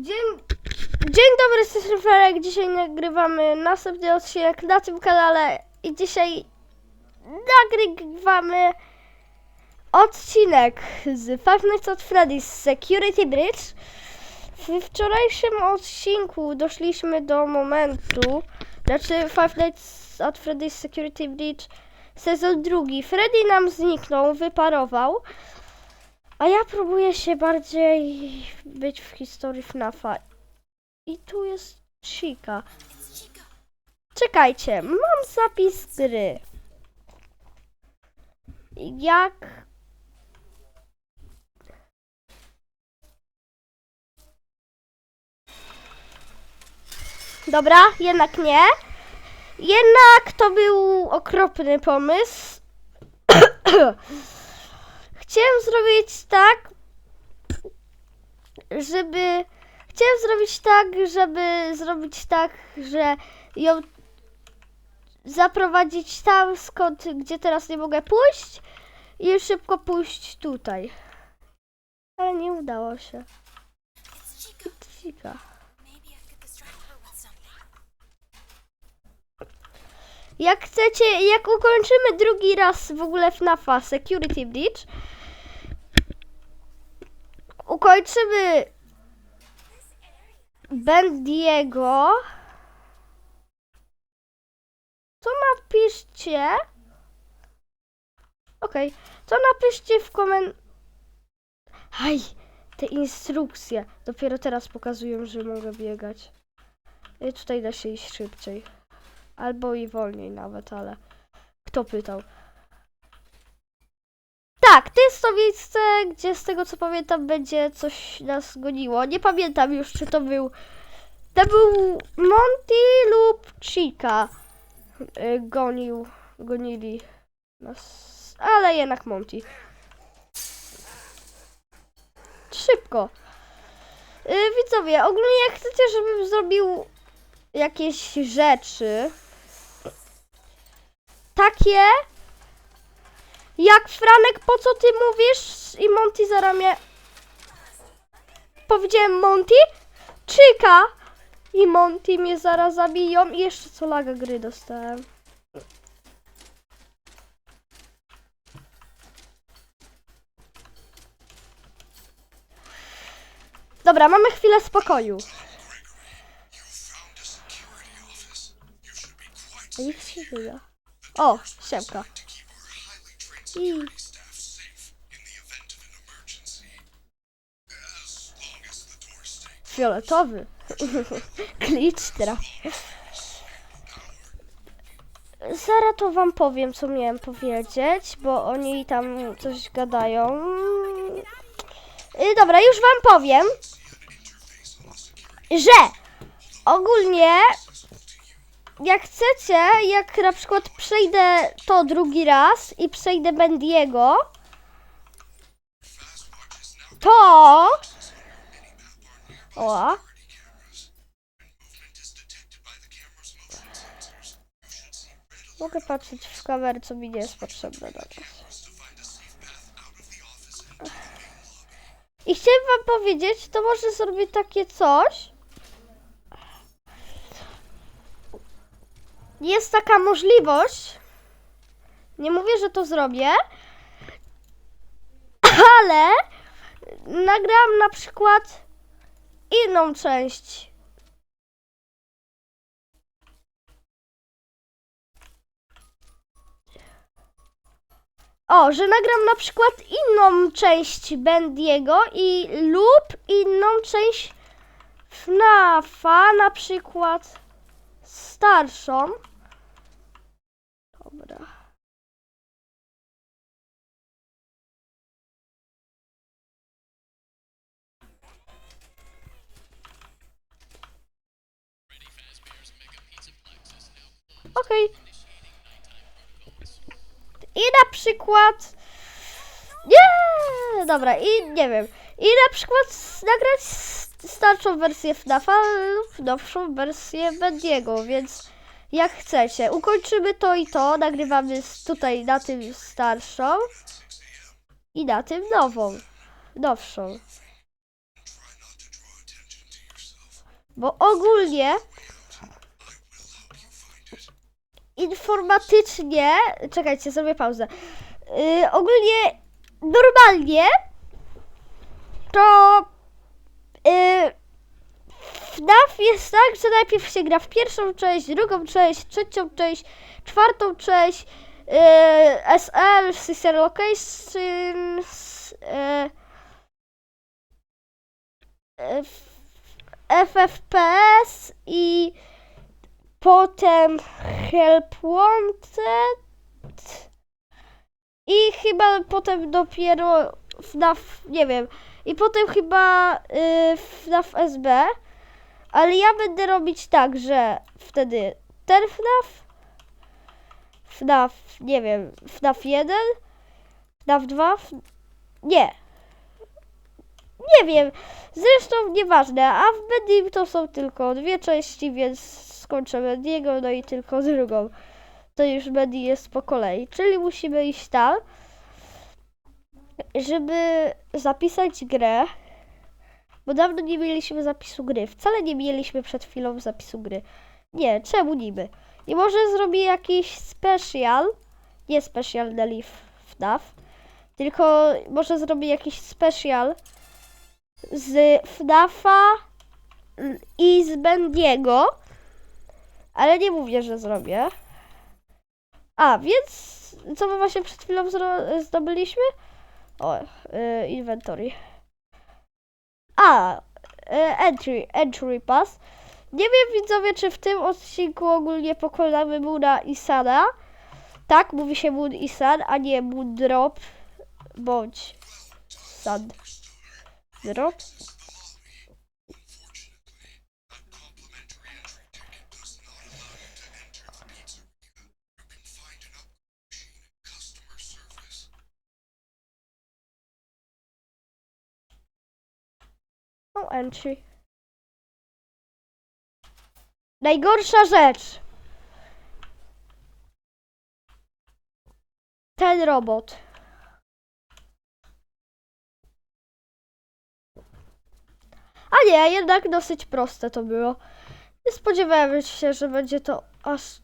Dzień, dzień dobry, Ferek. Dzisiaj nagrywamy następny odcinek na tym kanale i dzisiaj nagrywamy odcinek z Five Nights at Freddy's Security Bridge. W wczorajszym odcinku doszliśmy do momentu, znaczy Five Nights at Freddy's Security Bridge sezon drugi. Freddy nam zniknął, wyparował. A ja próbuję się bardziej być w historii FNAFa. I tu jest Chica. Czekajcie, mam zapis gry. Jak... Dobra, jednak nie. Jednak to był okropny pomysł. Chciałem zrobić tak, żeby. Chciałem zrobić tak, żeby zrobić tak, że ją zaprowadzić tam, skąd, gdzie teraz nie mogę pójść i szybko pójść tutaj. Ale nie udało się. Chica. Jak chcecie, jak ukończymy drugi raz w ogóle FNAFa Security Breach, ukończymy Bendiego, to napiszcie, okej, to napiszcie w koment... Aj, te instrukcje dopiero teraz pokazują, że mogę biegać. I tutaj da się iść szybciej. Albo i wolniej nawet, ale kto pytał? Tak, to jest to miejsce, gdzie z tego co pamiętam będzie coś nas goniło. Nie pamiętam już, czy to był. To był Monty lub Chica. y, Gonił, gonili nas. Ale jednak Monty. Szybko. Y, Widzowie, ogólnie jak chcecie, żebym zrobił jakieś rzeczy. Takie. Jak Franek, po co ty mówisz? I Monty za ramię. Powiedziałem Monty? Czyka! I Monty mnie zaraz zabiją. I jeszcze co laga gry dostałem. Dobra, mamy chwilę spokoju. Nic się wyda. O, siemka. I... Fioletowy. Glitch teraz. Zaraz to wam powiem, co miałem powiedzieć, bo oni tam coś gadają. Y, Dobra, już wam powiem, że ogólnie jak chcecie, jak na przykład przejdę to drugi raz i przejdę Bendiego, to... O. Mogę patrzeć w kamerę, co mi nie jest potrzebne do. I chciałem wam powiedzieć, to może zrobię takie coś. Jest taka możliwość. Nie mówię, że to zrobię, ale nagram na przykład inną część. O, że nagram na przykład inną część Bendiego i lub inną część FNAFa, na przykład starszą. Dobra. Okej. I na przykład. Nie! Dobra, i nie wiem. I na przykład nagrać starszą wersję FNAFa lub nowszą wersję Bendiego, więc jak chcecie. Ukończymy to i to, nagrywamy tutaj na tym starszą i na tym nową, nowszą. Bo ogólnie informatycznie, czekajcie, zrobię pauzę. Yy, ogólnie normalnie to yy, FNAF jest tak, że najpierw się gra w pierwszą część, drugą część, trzecią część, czwartą część, yy, SL, Sister Locations, yy, FFPS i potem Help Wanted. I chyba potem dopiero FNAF, nie wiem, i potem chyba y, FNAF SB, ale ja będę robić tak, że wtedy ten FNAF, FNAF, nie wiem, FNAF 1, FNAF 2, F... nie, nie wiem, zresztą nieważne, a w Mendim to są tylko dwie części, więc skończę Mendiego, no i tylko drugą. To już Mendy jest po kolei, czyli musimy iść tam, żeby zapisać grę, bo dawno nie mieliśmy zapisu gry. Wcale nie mieliśmy przed chwilą zapisu gry. Nie, czemu niby? I może zrobię jakiś special, nie special na FNAF, tylko może zrobię jakiś special z FNAFa i z Bendiego, ale nie mówię, że zrobię. A, więc co my właśnie przed chwilą zdobyliśmy? O, y, inventory. A, y, entry, entry pass. Nie wiem widzowie, czy w tym odcinku ogólnie pokonamy Moona i Sana. Tak, mówi się Moon i Sun, a nie Moon Drop bądź Sun Drop. No entry. Najgorsza rzecz. Ten robot. A nie, jednak dosyć proste to było. Nie spodziewałem się, że będzie to aż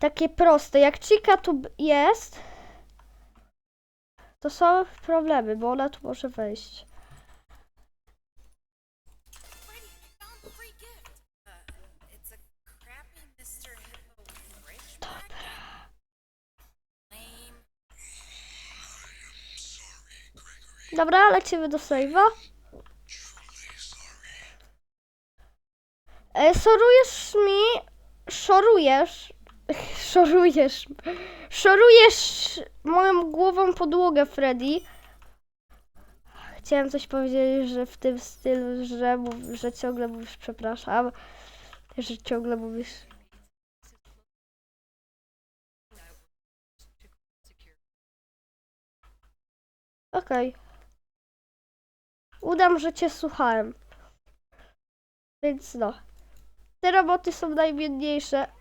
takie proste. Jak Chica tu jest, to są problemy, bo ona tu może wejść. Dobra, lecimy do save'a. E, sorujesz mi... Szorujesz... Szorujesz... Szorujesz moją głową podłogę, Freddy. Chciałem coś powiedzieć, że w tym stylu, że, że ciągle mówisz przepraszam. Że ciągle mówisz... Okej. Udam, że cię słuchałem. Więc no. Te roboty są najbiedniejsze.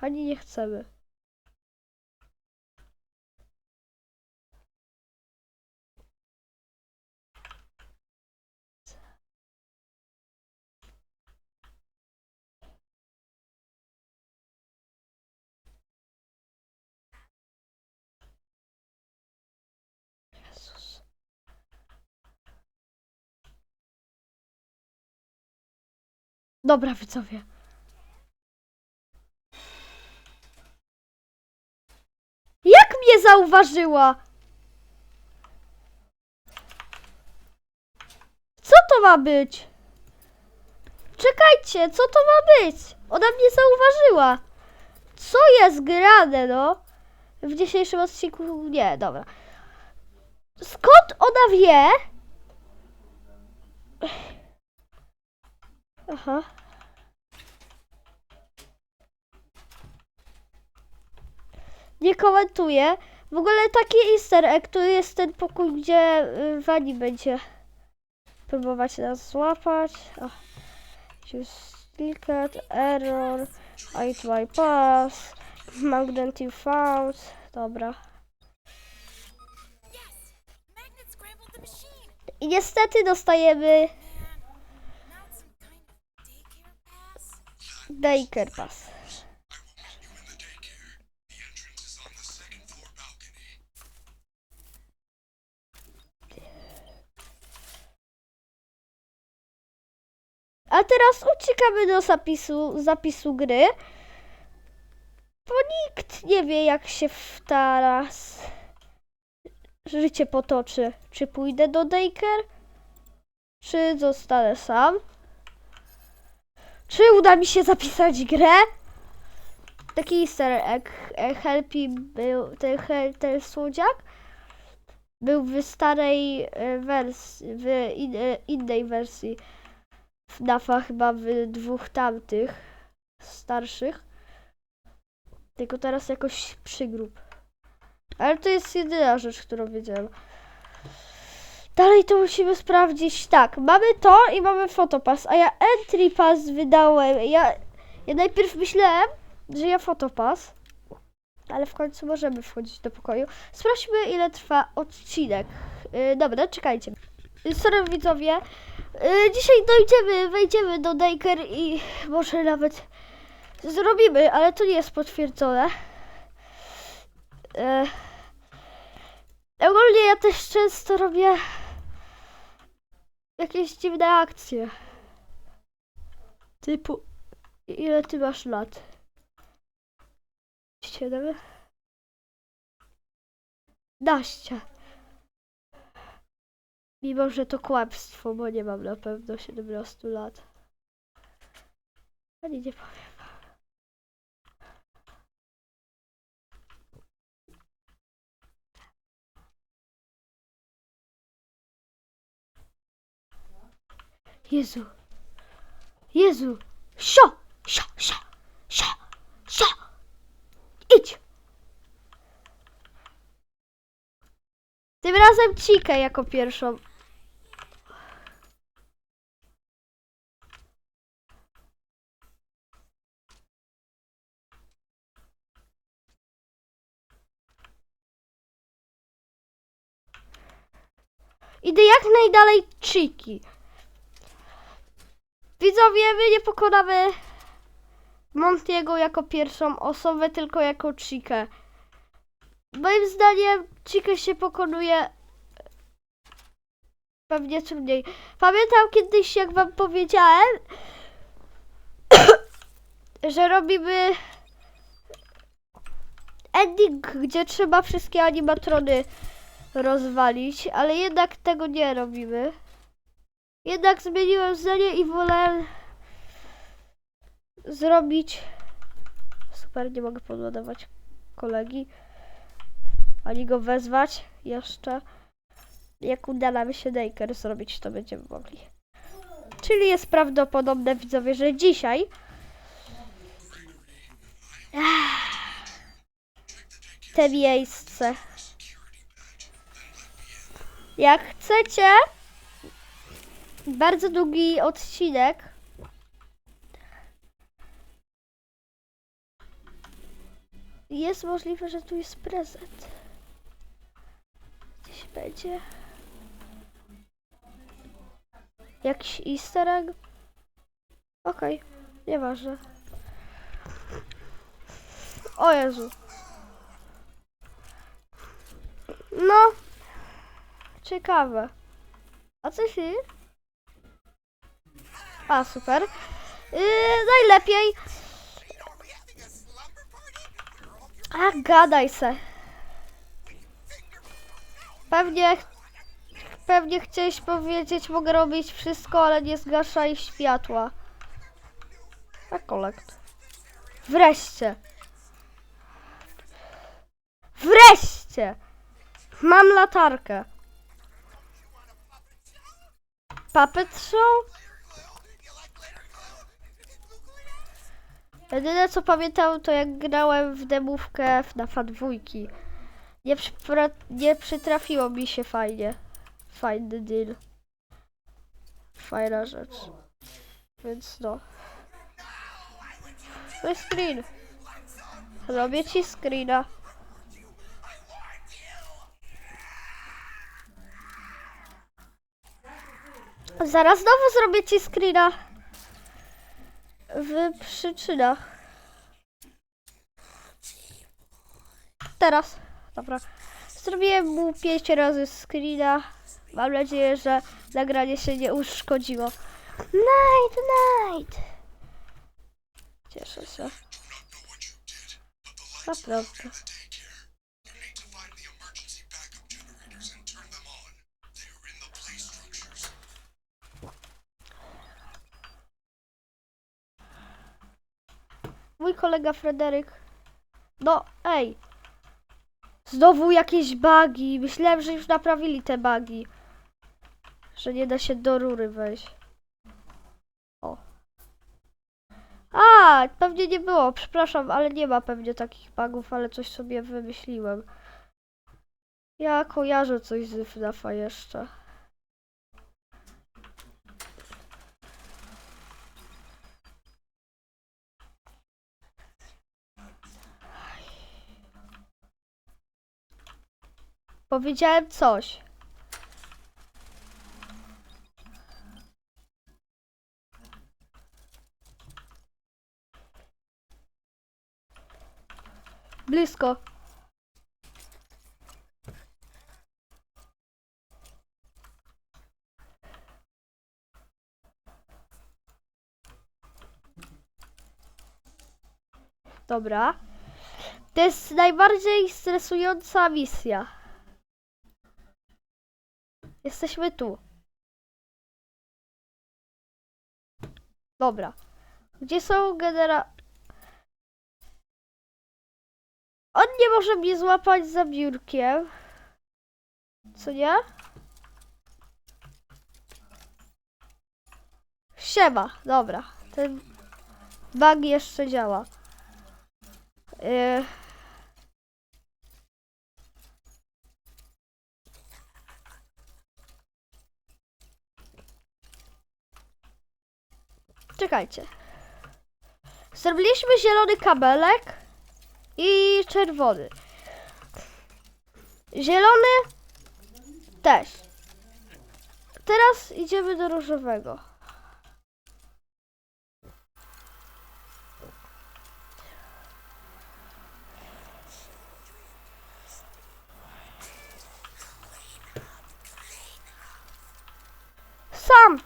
Ani nie chcemy. Dobra, widzowie. Jak mnie zauważyła? Co to ma być? Czekajcie, co to ma być? Ona mnie zauważyła. Co jest grane, no? W dzisiejszym odcinku nie, dobra. Skąd ona wie? Aha. nie komentuję. W ogóle taki easter egg, to jest ten pokój, gdzie y, Wani będzie próbować nas złapać. Oh. Just ticket, error, ate my pass, magnet you found. Dobra. I niestety dostajemy daycare pass. A teraz uciekamy do zapisu, zapisu gry. Bo nikt nie wie, jak się w teraz życie potoczy. Czy pójdę do Daycare? Czy zostanę sam? Czy uda mi się zapisać grę? Taki easter egg. e, Helpy był, ten, ten słodziak był w starej e, wersji, w e, innej wersji. FNAFa chyba w dwóch tamtych starszych. Tylko teraz jakoś przygrup. Ale to jest jedyna rzecz, którą wiedziałem. Dalej to musimy sprawdzić. Tak, mamy to i mamy fotopass, a ja entry pass wydałem. Ja, ja najpierw myślałem, że ja fotopass, ale w końcu możemy wchodzić do pokoju. Sprawdźmy ile trwa odcinek. Yy, dobra, czekajcie. Yy, Sorry widzowie, dzisiaj dojdziemy, wejdziemy do Daycare i może nawet zrobimy, ale to nie jest potwierdzone. Yy. Ogólnie ja też często robię jakieś dziwne akcje. Typu, ile ty masz lat? Siedem? Daście. Mimo, że to kłamstwo, bo nie mam na pewno 17 lat. Ani nie powiem. Jezu. Jezu. Sio! Sio, sio, sio, sio. Idź. Tym razem Cikę jako pierwszą. Idę jak najdalej Chiki. Widzowie, my nie pokonamy Montiego jako pierwszą osobę, tylko jako Chikę. Moim zdaniem Chikę się pokonuje pewnie trudniej. Pamiętam kiedyś, jak wam powiedziałem, że robimy ending, gdzie trzeba wszystkie animatrony rozwalić, ale jednak tego nie robimy. Jednak zmieniłem zdanie i wolałem zrobić. Super, nie mogę podładować kolegi. Ani go wezwać jeszcze. Jak uda nam się Daker zrobić, to będziemy mogli. Czyli jest prawdopodobne, widzowie, że dzisiaj. Te miejsce. Jak chcecie bardzo długi odcinek. Jest możliwe, że tu jest prezent. Gdzieś będzie. Jakiś easter egg? Okej, nieważne. O Jezu. No. Ciekawe. A co się? A, super. Yy, najlepiej. A, gadaj se. Pewnie, pewnie chciałeś powiedzieć, mogę robić wszystko, ale nie zgaszaj światła. A kolekt. Wreszcie. Wreszcie. Mam latarkę. Puppet Show? Jedyne co pamiętam to jak grałem w demówkę FNAFa dwójki. Nie, nie przytrafiło mi się fajnie. Fajny deal. Fajna rzecz. Więc no. Jest screen. Robię ci screena. Zaraz znowu zrobię ci screena. W przyczynach. Teraz. Dobra. Zrobiłem mu 5 razy screena. Mam nadzieję, że nagranie się nie uszkodziło. Night, night. Cieszę się. Do Mój kolega Fryderyk. No, ej. Znowu jakieś bugi. Myślałem, że już naprawili te bugi. Że nie da się do rury wejść. O. A, pewnie nie było. Przepraszam, ale nie ma pewnie takich bugów, ale coś sobie wymyśliłem. Ja kojarzę coś z FNAFa jeszcze. Powiedziałem coś. Blisko. Dobra. To jest najbardziej stresująca misja. Jesteśmy tu. Dobra. Gdzie są genera... On nie może mnie złapać za biurkiem. Co nie? Siema. Dobra. Ten bug jeszcze działa. Yy... Czekajcie. Zrobiliśmy zielony kabelek i czerwony. Zielony też. Teraz idziemy do różowego. Sam!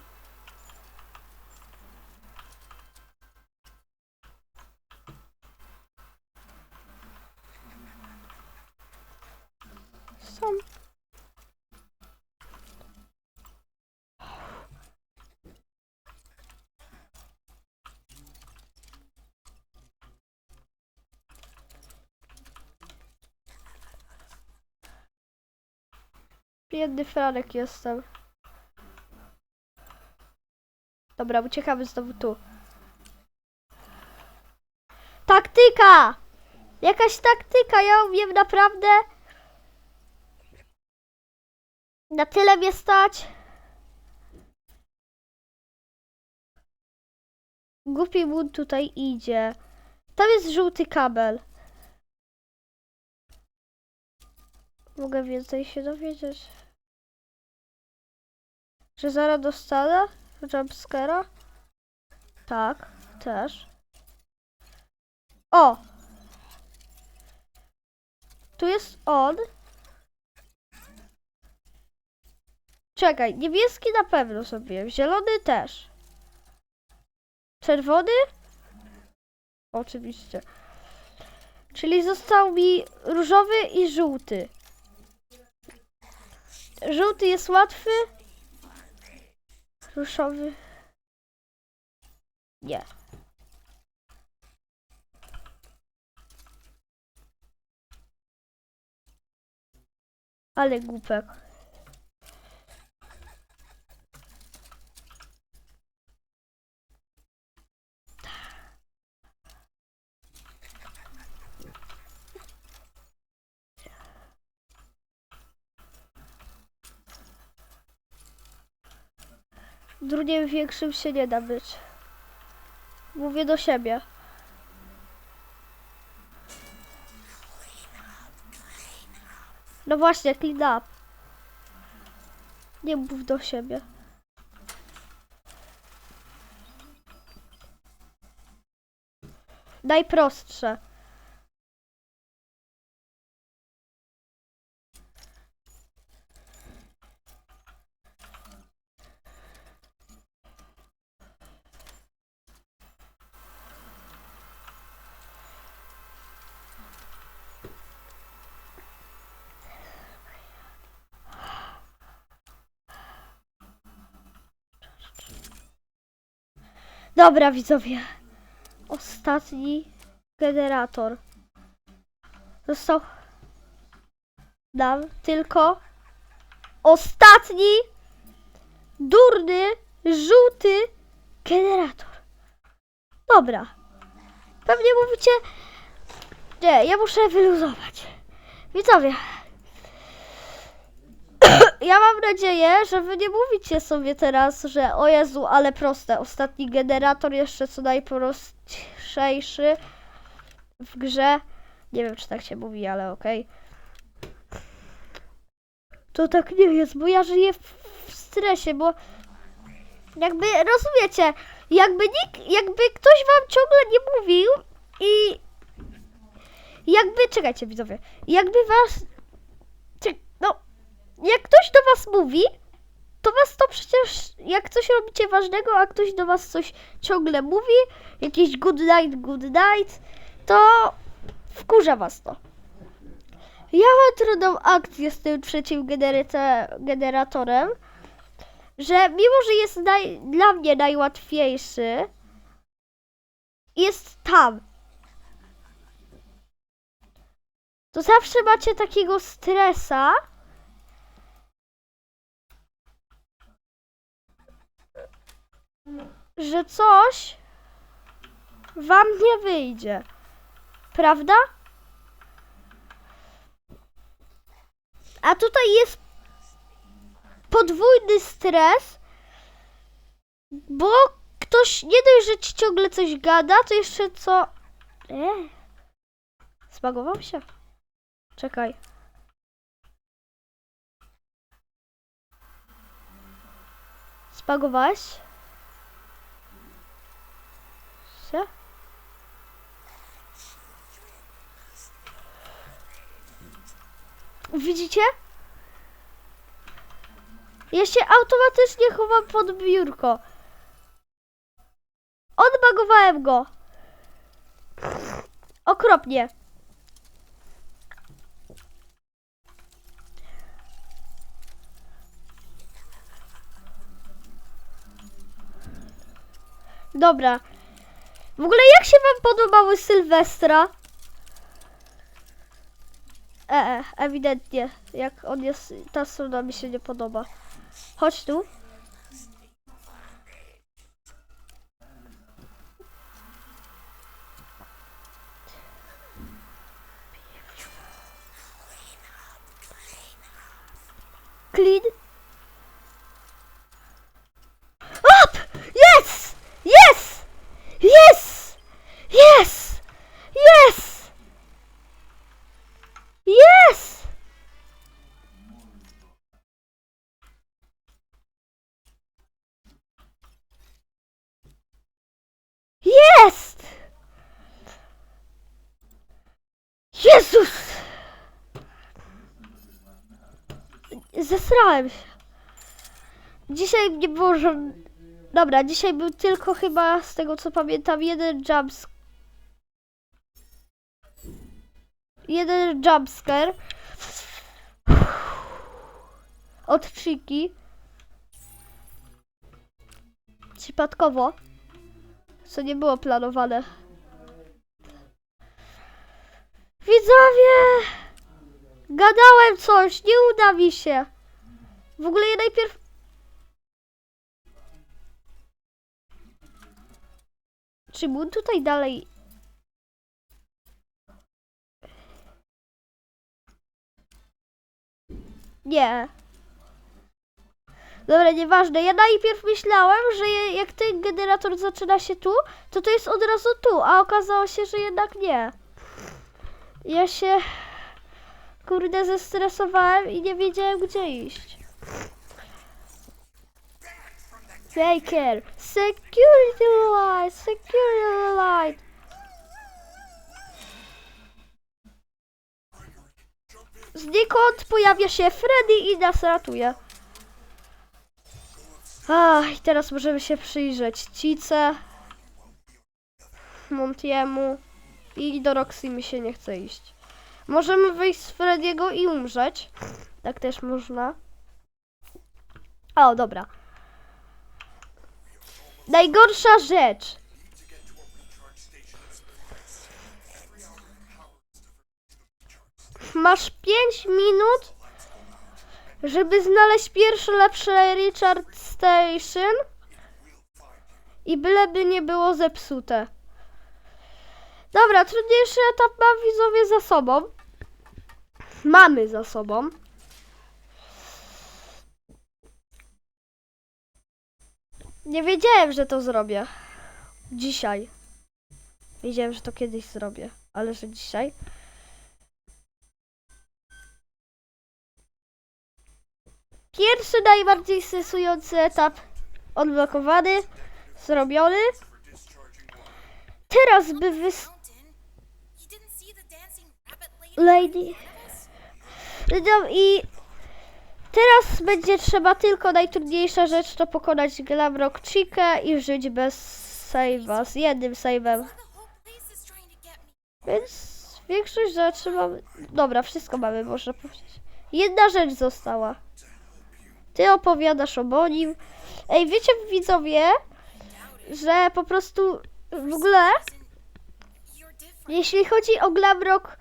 Sam. Biedny Franek jestem. Dobra, uciekamy znowu tu. Taktyka! Jakaś taktyka, ja umiem naprawdę. Na tyle mnie stać. Głupi błąd tutaj idzie. Tam jest żółty kabel. Mogę więcej się dowiedzieć. Że zaraz dostanę jumpscare'a? Tak, też. O! Tu jest on. Czekaj, niebieski na pewno sobie, zielony też. Czerwony? Oczywiście. Czyli został mi różowy i żółty. Żółty jest łatwy. Różowy. Nie. Ale głupek. drugiem większym się nie da być. Mówię do siebie. No właśnie, clean up. Nie mów do siebie. Najprostsze. Dobra, widzowie. Ostatni generator. Został nam tylko ostatni durny, żółty generator. Dobra. Pewnie mówicie, nie, ja muszę wyluzować. Widzowie, ja mam nadzieję, że wy nie mówicie sobie teraz, że o Jezu, ale proste. Ostatni generator jeszcze co najprostszejszy w grze. Nie wiem, czy tak się mówi, ale okej. To tak nie jest, bo ja żyję w, w stresie, bo jakby, rozumiecie, jakby nikt, jakby ktoś wam ciągle nie mówił i jakby, czekajcie widzowie, jakby was, jak ktoś do was mówi, to was to przecież, jak coś robicie ważnego, a ktoś do was coś ciągle mówi, jakiś good night, good night, to wkurza was to. Ja mam trudną akcję z tym trzecim generatorem, że mimo, że jest naj, dla mnie najłatwiejszy, jest tam. To zawsze macie takiego stresa, że coś wam nie wyjdzie. Prawda? A tutaj jest podwójny stres, bo ktoś nie dość, że ci ciągle coś gada, to jeszcze co... E, Zbagował się? Czekaj. Spagowałeś? się? Widzicie? Ja się automatycznie chowam pod biurko. Odbagowałem go. Okropnie. Dobra. W ogóle jak się wam podobały Sylwestra? E, e, ewidentnie. Jak on jest, ta strona mi się nie podoba. Chodź tu. Jezus! Zesrałem się. Dzisiaj nie było żadnego... Dobra, dzisiaj był tylko chyba, z tego co pamiętam, jeden jumps... Jeden jumpscare. Od Chiki. Przypadkowo. Co nie było planowane. Widzowie! Gadałem coś, nie uda mi się. W ogóle ja najpierw... Czy mu tutaj dalej... Nie. Dobra, nieważne. Ja najpierw myślałem, że jak ten generator zaczyna się tu, to to jest od razu tu, a okazało się, że jednak nie. Ja się kurde zestresowałem i nie wiedziałem gdzie iść. Baker, security light, security light. Znikąd pojawia się Freddy i nas ratuje. Ach, i teraz możemy się przyjrzeć Cice, Montiemu i do Roxy mi się nie chce iść. Możemy wyjść z Frediego i umrzeć. Tak też można. O, dobra. Najgorsza rzecz. Masz 5 minut, żeby znaleźć pierwsze lepsze Richard Station i byleby nie było zepsute. Dobra, trudniejszy etap mam widzowie za sobą. Mamy za sobą. Nie wiedziałem, że to zrobię. Dzisiaj. Wiedziałem, że to kiedyś zrobię, ale że dzisiaj. Pierwszy najbardziej stresujący etap odblokowany, zrobiony. Teraz by wys... Lady. No i teraz będzie trzeba tylko najtrudniejsza rzecz to pokonać Glamrock Chica i żyć bez save'a, z jednym save'em. Więc większość rzeczy mamy. Dobra, wszystko mamy, można powiedzieć. Jedna rzecz została. Ty opowiadasz o Bonim. Ej, wiecie widzowie, że po prostu w ogóle, jeśli chodzi o Glamrock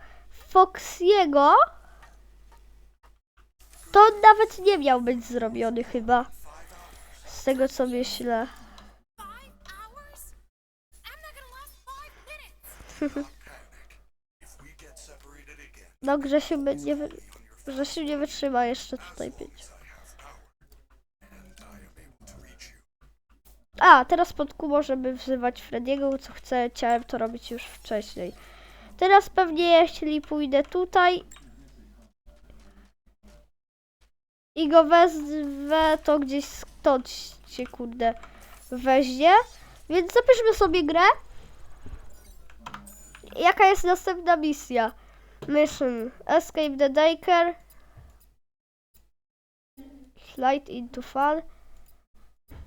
Foxiego, to nawet nie miał być zrobiony chyba. Z tego co myślę. No Grzesiu. Grzesiu nie wytrzyma jeszcze tutaj pięć. A, teraz pod Q możemy wzywać Frediego, co chcę, chciałem to robić już wcześniej. Teraz pewnie jeśli pójdę tutaj i go wezwę, to gdzieś stąd się kurde weźmie. Więc zapiszmy sobie grę. Jaka jest następna misja? Mission Escape the Daker Slide into fun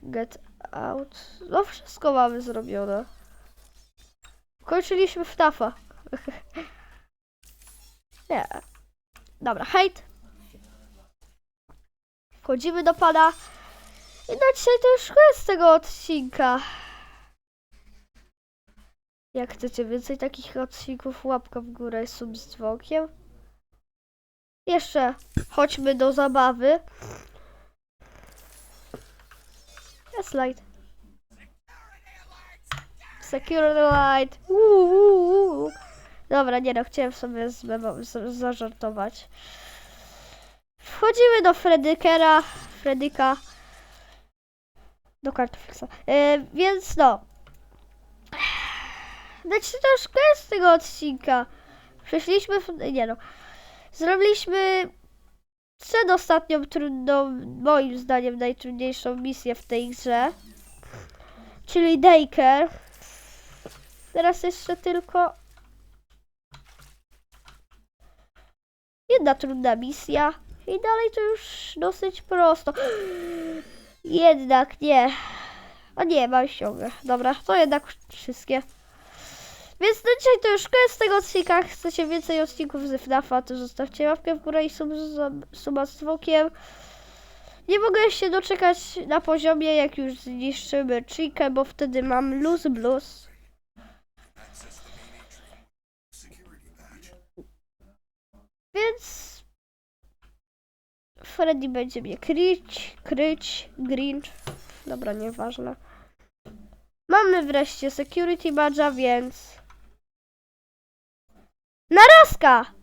Get out. No wszystko mamy zrobione. Kończyliśmy w tafa. Nie. Dobra, hejt. Wchodzimy do pana. I na dzisiaj to już koniec tego odcinka. Jak chcecie więcej takich odcinków, łapka w górę i sub z dzwonkiem. Jeszcze chodźmy do zabawy. Jest light. Security light. Uuu. Dobra, nie no, chciałem sobie z- zażartować. Wchodzimy do Fredykera, Fredyka, do kartoflixa. E, więc no. Znaczy to już koniec tego odcinka. Przeszliśmy, w, nie no. Zrobiliśmy przedostatnią trudną, moim zdaniem najtrudniejszą misję w tej grze. Czyli Daker. Teraz jeszcze tylko jedna trudna misja. I dalej to już dosyć prosto. Jednak nie. A nie, mam ściągę. Dobra, to jednak wszystkie. Więc na dzisiaj to już koniec tego odcinka. Chcecie więcej odcinków z FNAF-a, to zostawcie łapkę w górę i sub, suba z dzwonkiem. Nie mogę się doczekać na poziomie, jak już zniszczymy Chikę, bo wtedy mam luz blues. Więc Freddy będzie mnie kryć, kryć, grinch. Dobra, nieważne. Mamy wreszcie security badge'a, więc... Narazka!